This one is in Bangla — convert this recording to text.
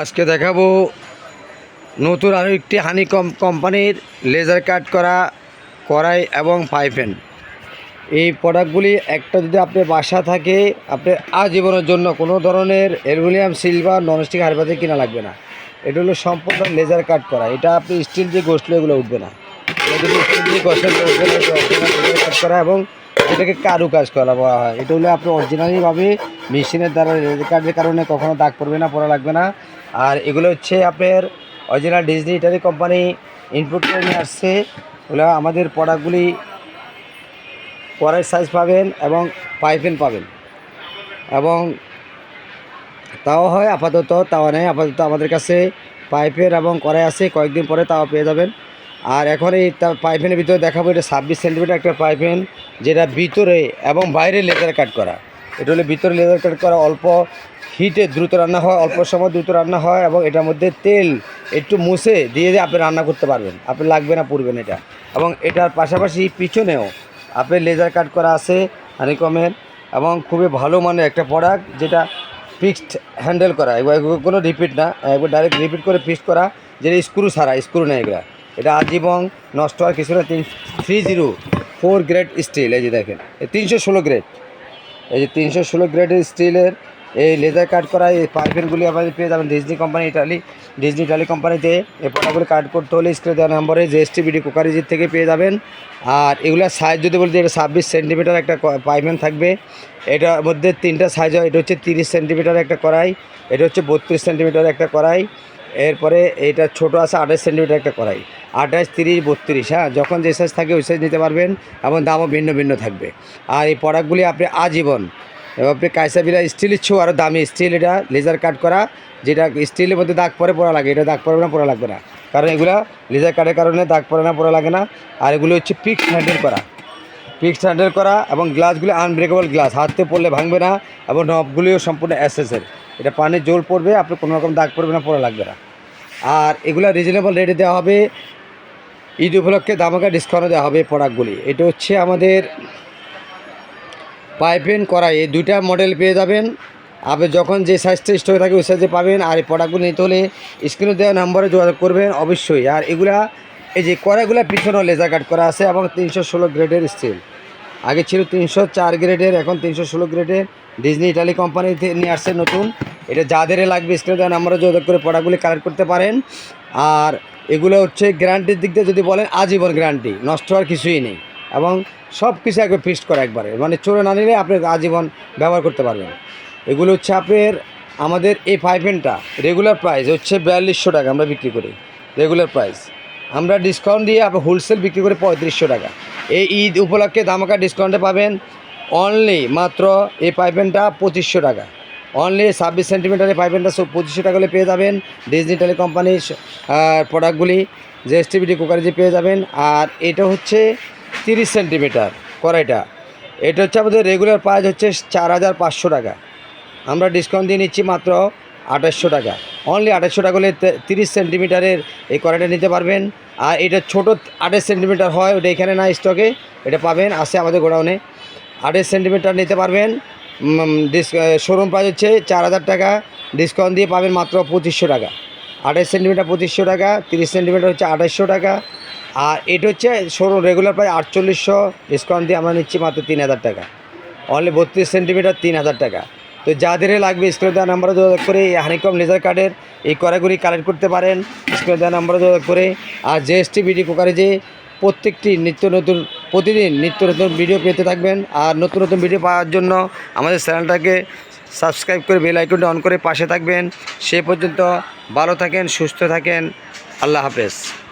আজকে দেখাবো নতুন আরও একটি হানিকম কোম্পানির লেজার কাট করা কড়াই এবং পাইপেন। এই প্রোডাক্টগুলি একটা যদি আপনার বাসা থাকে, আপনি আজীবনের জন্য কোনো ধরনের অ্যালুমিনিয়াম সিলভার ননস্টিক হারবাতে কিনা লাগবে না। এটা হলো সম্পূর্ণ লেজার কাট করা। এটা আপনি স্টিল দিয়ে গোসলে এগুলো উঠবে না। স্টিল এবং এটাকে কারু কাজ করা বলা হয়। এটা হলো আপনি অরিজিনালিভাবে মেশিনের দ্বারা লেজার কাটের কারণে কখনো দাগ পড়বে না, পড়া লাগবে না। আর এগুলো হচ্ছে আপনার original Disney Italy company input করে নিয়ে আসছে। ওগুলো আমাদের প্রোডাক্টগুলি কড়াই সাইজ পাবেন এবং পাইপেন পাবেন। এবং তাও হয় আপাতত তাওয়া নেই। আপাতত আমাদের কাছে পাইপের এবং কড়াই আছে, কয়েকদিন পরে তাওয়া পেয়ে যাবেন। আর এখন এই পাইপেনের ভিতরে দেখাবো, এটা ছাব্বিশ সেন্টিমিটার একটা পাইপেন, যেটা ভিতরে এবং বাইরে লেজার কাট করা। এটা হলে ভিতরে লেদার কাট করা, অল্প হিটে দ্রুত রান্না হয়, অল্প সময় দ্রুত রান্না হয় এবং এটার মধ্যে তেল একটু মুছে দিয়ে দিয়ে আপনি রান্না করতে পারবেন। আপনি লাগবে না, পুড়বেন এটা। এবং এটার পাশাপাশি পিছনেও আপনি লেজার কাট করা আছে হানিকমের এবং খুবই ভালো মানের একটা প্রোডাক্ট যেটা ফিক্সড হ্যান্ডেল করা কোনো রিপিট না একবার ডাইরেক্ট রিপিট করে ফিক্সড করা যেটা স্ক্রু ছাড়া স্ক্রু নেই এগুলা। এটা আজীবন নষ্ট হওয়ার কিছু না তিন three zero four grade steel এই যে দেখেন তিনশো ষোলো গ্রেড এই যে তিনশো ষোলো গ্রেডের স্টিলের এই লেজার কাট করা এই পাইপেনগুলি আমাদের পেয়ে যাবেন Disney company Italy Disney Italy কোম্পানিতে এই প্রোডাক্টগুলি কাট করতে হলে স্ক্রিনে দেওয়া নম্বরে যে এস টি বিডি কোকারিজির থেকে পেয়ে যাবেন। আর এগুলোর সাইজ যদি বলতে এটা ছাব্বিশ সেন্টিমিটার একটা পাইপেন থাকবে, এটার মধ্যে তিনটা সাইজ হয়। এটা হচ্ছে তিরিশ সেন্টিমিটার একটা কড়াই, এটা হচ্ছে বত্রিশ সেন্টিমিটার একটা কড়াই। এরপরে এটা ছোট আছে আঠাশ সেন্টিমিটার একটা কড়াই। আঠাশ, তিরিশ, বত্রিশ হ্যাঁ? যখন যে সাইজ থাকে ওই সাইজ নিতে পারবেন এবং দামও ভিন্ন ভিন্ন থাকবে। আর এই প্রোডাক্টগুলি আপনি আজীবন এবং আপনি কাইসা বিরা স্টিলের ছো আরও দামি। স্টিল এটা লেজার কাট করা, যেটা স্টিলের মধ্যে দাগ পরে পড়া লাগে। এটা দাগ পড়বে না, পড়া লাগবে না। কারণ এগুলো লেজার কাটের কারণে দাগ পড়ে না, পড়া লাগে না। আর এগুলো হচ্ছে ফিক্সড হ্যান্ডেল করা। ফিক্সড হ্যান্ডেল করা এবং গ্লাসগুলো আনব্রেকেবল গ্লাস হাতে পড়লে ভাঙবে না এবং নবগুলিও সম্পূর্ণ অ্যাসেসের এটা পানির জল পড়বে, আপনি কোনো রকম দাগ পড়বে না, পড়া লাগবে না। আর এগুলো রিজনেবল রেটে দেওয়া হবে। ঈদ উপলক্ষে দামাকা ডিসকাউন্ট দেওয়া হবে প্রোডাক্টগুলি এটা হচ্ছে আমাদের পাইপেন করা। এই দুইটা মডেল পেয়ে যাবেন। আপনি যখন যে সাইজটা স্টকে থাকে ওই সাইজে পাবেন। আর এই প্রোডাক্টগুলো নিতে হলে স্ক্রিনে দেওয়া নাম্বারে যোগাযোগ করবেন অবশ্যই। আর এগুলা, এই যে কড়াইগুলো পিছনেও লেজার কাট করা আছে এবং তিনশো ষোলো গ্রেডের স্টিল আগে ছিল তিনশো চার গ্রেডের এখন তিনশো ষোলো গ্রেডের ডিজনি ইটালি কোম্পানিতে নিয়ে আসছে নতুন। এটা যাদের লাগবে স্ক্রিনে দেওয়া নাম্বারে যোগাযোগ করে প্রোডাক্টগুলি কালেক্ট করতে পারেন। আর এগুলো হচ্ছে গ্যারান্টির দিক দিয়ে যদি বলেন, আজীবন গ্যারান্টি নষ্ট হওয়ার কিছুই নেই। এবং সব কিছু একবার ফিক্সড করা একবারে। মানে চোরে না নিলে আপনি আজীবন ব্যবহার করতে পারবেন। এগুলো হচ্ছে আপনার, আমাদের এই পাইপেনটা রেগুলার প্রাইস হচ্ছে বিয়াল্লিশশো টাকা আমরা বিক্রি করি। রেগুলার প্রাইস আমরা ডিসকাউন্ট দিয়ে আপনার হোলসেল বিক্রি করি পঁয়ত্রিশশো টাকা। এই ঈদ উপলক্ষে দামাকা ডিসকাউন্টে পাবেন অনলি মাত্র এই পাইপেনটা পঁচিশশো টাকা। অনলি ছাব্বিশ সেন্টিমিটারের পাইপেনটা সব পঁচিশশো টাকা হলে পেয়ে যাবেন। ডিজনি টেলি কোম্পানির প্রোডাক্টগুলি যে এসটিভিটি কুকারে যে পেয়ে যাবেন। আর এটা হচ্ছে তিরিশ সেন্টিমিটার কড়াইটা। এটা হচ্ছে আমাদের রেগুলার প্রাইস হচ্ছে চার হাজার পাঁচশো টাকা। আমরা ডিসকাউন্ট দিয়ে নিচ্ছি মাত্র আঠাশশো টাকা। অনলি আঠাশশো টাকা হলে তিরিশ সেন্টিমিটারের এই কড়াইটা নিতে পারবেন। আর এটা ছোটো আঠাশ সেন্টিমিটার হয়, ওটা এখানে না স্টকে এটা পাবেন, আছে আমাদের গোডাউনে। আঠাশ সেন্টিমিটার নিতে পারবেন। শোরুম প্রাইস হচ্ছে চার হাজার টাকা। ডিসকাউন্ট দিয়ে পাবেন মাত্র পঁচিশশো টাকা। আঠাশ সেন্টিমিটার পঁচিশশো টাকা, তিরিশ সেন্টিমিটার হচ্ছে আঠাশশো টাকা। আর এটা হচ্ছে শোরুম রেগুলার প্রায় আটচল্লিশশো ডিসকাউন্ট দিয়ে আমরা নিচ্ছি মাত্র তিন হাজার টাকা। অনলি বত্রিশ সেন্টিমিটার তিন হাজার টাকা। তো যাদের লাগবে স্ক্রিনে দেওয়া নাম্বারে যোগাযোগ করে এই হানিকম লেজার কার্ডের এই কড়াইগুলি কালেক্ট করতে পারেন। স্ক্রিনে দেওয়া নাম্বারে যোগাযোগ করে। আর জেএসটি বিডি কুকারে যে প্রত্যেকটি নিত্য নতুন প্রতিদিন নিত্য নতুন ভিডিও পেতে থাকবেন। আর নতুন নতুন ভিডিও পাওয়ার জন্য আমাদের চ্যানেলটাকে সাবস্ক্রাইব করে বেল আইকনটা অন করে পাশে থাকবেন। সে পর্যন্ত ভালো থাকেন, সুস্থ থাকেন। আল্লাহ হাফেজ।